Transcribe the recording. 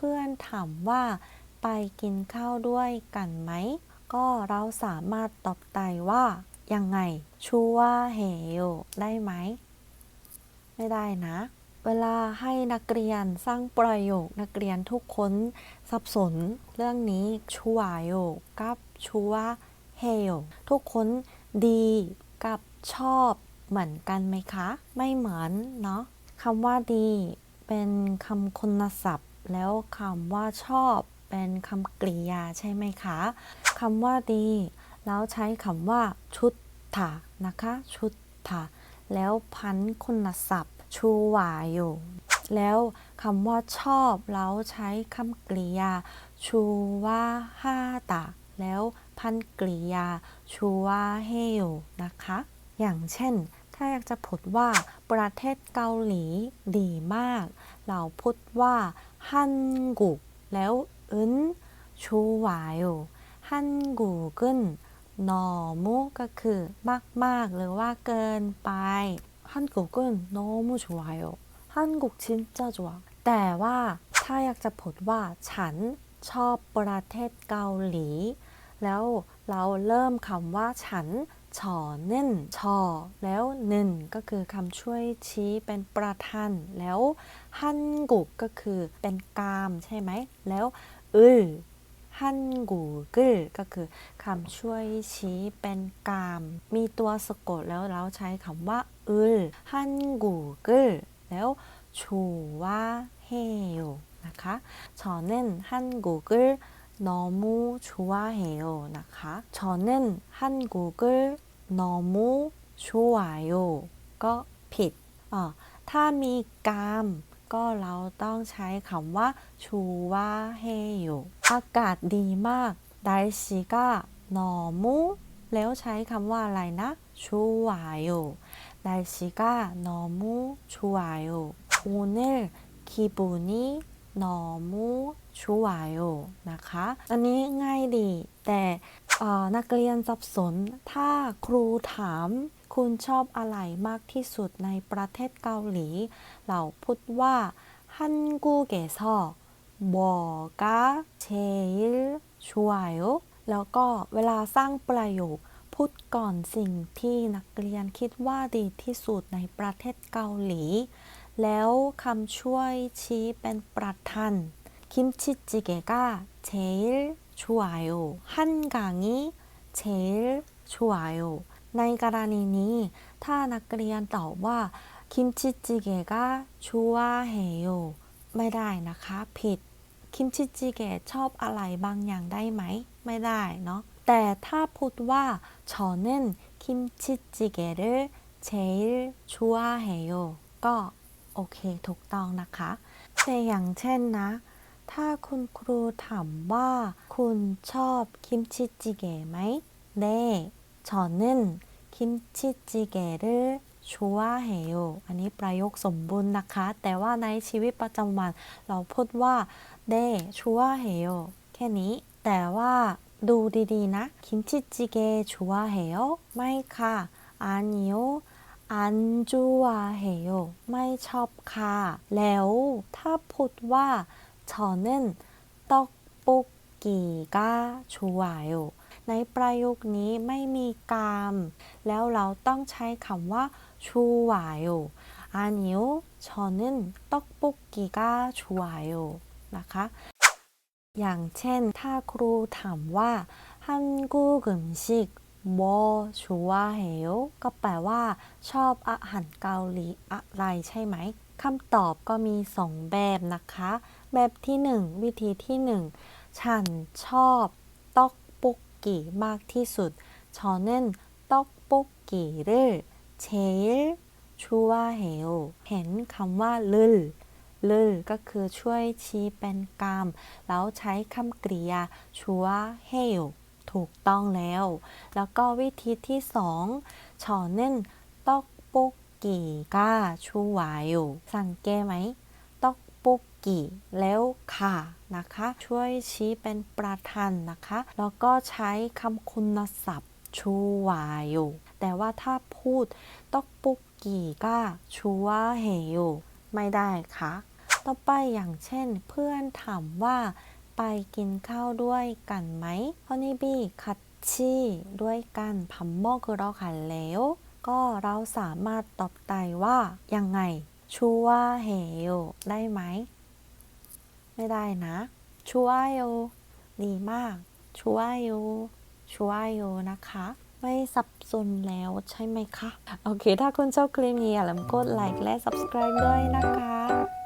พื่อนถามว่าไปกินข้าวด้วยกันไหม ก็เราสามารถตอบได้ว่า ยังไง ชูว่าเฮโยได้ไหม ไม่ได้นะ เวลาให้นักเรียนสร้างประโยคนักเรียนทุกคนสับสนเรื่องนี้ชัวโยกับชัวเฮโยทุกคนดีกับชอบเหมือนกันไหมคะ ไม่เหมือนเนาะคำว่าดีเป็นคำคุณศัพท์ แล้วคำว่าชอบเป็นคำกริยาใช่ไหมคะคำว่าดี แล้วใช้คำว่าชุดถานะคะ ชุดถาแล้วพันคุณศัพท์ ชูวาอยู่ แล้วคำว่าชอบเราใช้คำกริยา ชูว่าห้าตาแล้วพันกริยา ชูว่าเฮโยนะคะ อย่างเช่น ถ้าอยากจะพูดว่าประเทศเกาหลีดีมาก เราพูดว่าฮันกุกแล้วอึนชูวายฮันกุกุนนอมุก็คือมาก ๆ หรือว่าเกินไปฮันกุกุนนอมุชูวายฮันกุกชินจ้าจวแต่ว่าถ้าอยากจะพูดว่าฉันชอบประเทศเกาหลี แล้วเราเริ่มคำว่าฉัน ชอเน่นชอ แล้วหนึ่นก็คือคำช่วยชี้เป็นประธาน แล้วฮันกุกก็คือเป็นกามใช่ไหม แล้วอึลฮันกูกึลก็คือคำช่วยชี้เป็นกาม มีตัวสะกดแล้วเราใช้คำว่าอึลฮันกูกึลแล้วชูว่าเฮโยนะคะ 저는 한국을 너무 좋아해요.นะคะ 저는 한국을 너무 좋아요. ก็ผิดอ่าถ้ามีกาม ก็เราต้องใช้คำว่าชูว่าเฮโยอากาศดีมากไดชิกะนอมูแล้วใช้คำว่าอะไรนะชูวาโยไดชิกะนอมูชูวาโยโอเ นอมูชูวยโอนะคะ อันนี้ง่ายดี แต่นักเรียนสับสน ถ้าครูถามคุณชอบอะไรมากที่สุดในประเทศเกาหลี เราพูดว่าฮันกูเกซอบอกาเชยลช่วยแล้วก็เวลาสร้างประโยคพูดก่อนสิ่งที่นักเรียนคิดว่าดีที่สุดในประเทศเกาหลี แล้วคำช่วยชี้เป็นประธาน 김치찌개가 제일 좋아요. 한강이 제일 좋아요. ในกรณีนี้ ถ้านักเรียนตอบว่า 김치찌개가 좋아해요 ไม่ได้นะคะ ผิด 김치찌개 ชอบอะไรบางอย่างได้ไหม ไม่ได้เนาะ แต่ถ้าพูดว่า 저는 김치찌개를 제일 좋아해요 ก็โ อเคถูกต้องนะคะแต่อย่างเช่นนะ ถ้าคุณครูถามว่า คุณชอบคิมชิจิเกะไหมเน่저는 김치찌개를 좋아해요. อันนี้ประโยคสมบูรณ์นะคะ แต่ว่าในชีวิตประจำวัน เราพูดว่าเน่좋아해요 แค่นี้ แต่ว่าดูดีๆนะ 김치찌개 좋아해요 ไม่ค่ะอานิโ ออันจูวาเฮโยไม่ชอบค่ะ แล้วถ้าพูดว่า저는 떡볶이가 좋아요 ในประโยคนี้ไม่มีกาม แล้วเราต้องใช้คำว่าชูวาโยอานิโอชอนึนตอกปุกกิกาชูวาโยนะคะ อย่างเช่น ถ้าครูถามว่าฮันกูกึมชิก โบชัวเหวก็แปลว่า ชอบอาหารเกาหลีอะไรใช่ไหมคำตอบก็มีสองแบบนะคะ แบบที่หนึ่งวิธีที่หนึ่งฉันชอบต๊อกปุกกีมากที่สุดชอเน่นต๊อกปุกกีเร่เชลชัวเหวเห็นคำว่าลึลลึลก็คือช่วยชี้เป็นกรรม แล้วใช้คำกริยาชัวเหว ถูกต้องแล้ว แล้วก็วิธีที่สองชอเน่นตอกปุกกีกาชูวาอยู่สังเกตไหมตอกปุกกีแล้วค่ะนะคะ ช่วยชี้เป็นประธานนะคะ แล้วก็ใช้คำคุณศัพท์ชูวาอยู่แต่ว่าถ้าพูดตอกปุกกีกาชูวาเฮอยู่ไม่ได้ค่ะ ต่อไปอย่างเช่น เพื่อนถามว่า ไปกินข้าวด้วยกันไหมฮอนี่บีคัตชีด้วยกันพัมโมคือเราขันแล้ว ก็เราสามารถตอบได้ว่า ยังไง ชัวเฮโยได้ไหม ไม่ได้นะ ชัวโยดีมาก ชัวโยชัวโยนะคะไม่สับสนแล้วใช่ไหมคะ โอเค ถ้าคุณชอบคลิปนี้อย่าลืมกดไลค์และ subscribe ด้วยนะคะ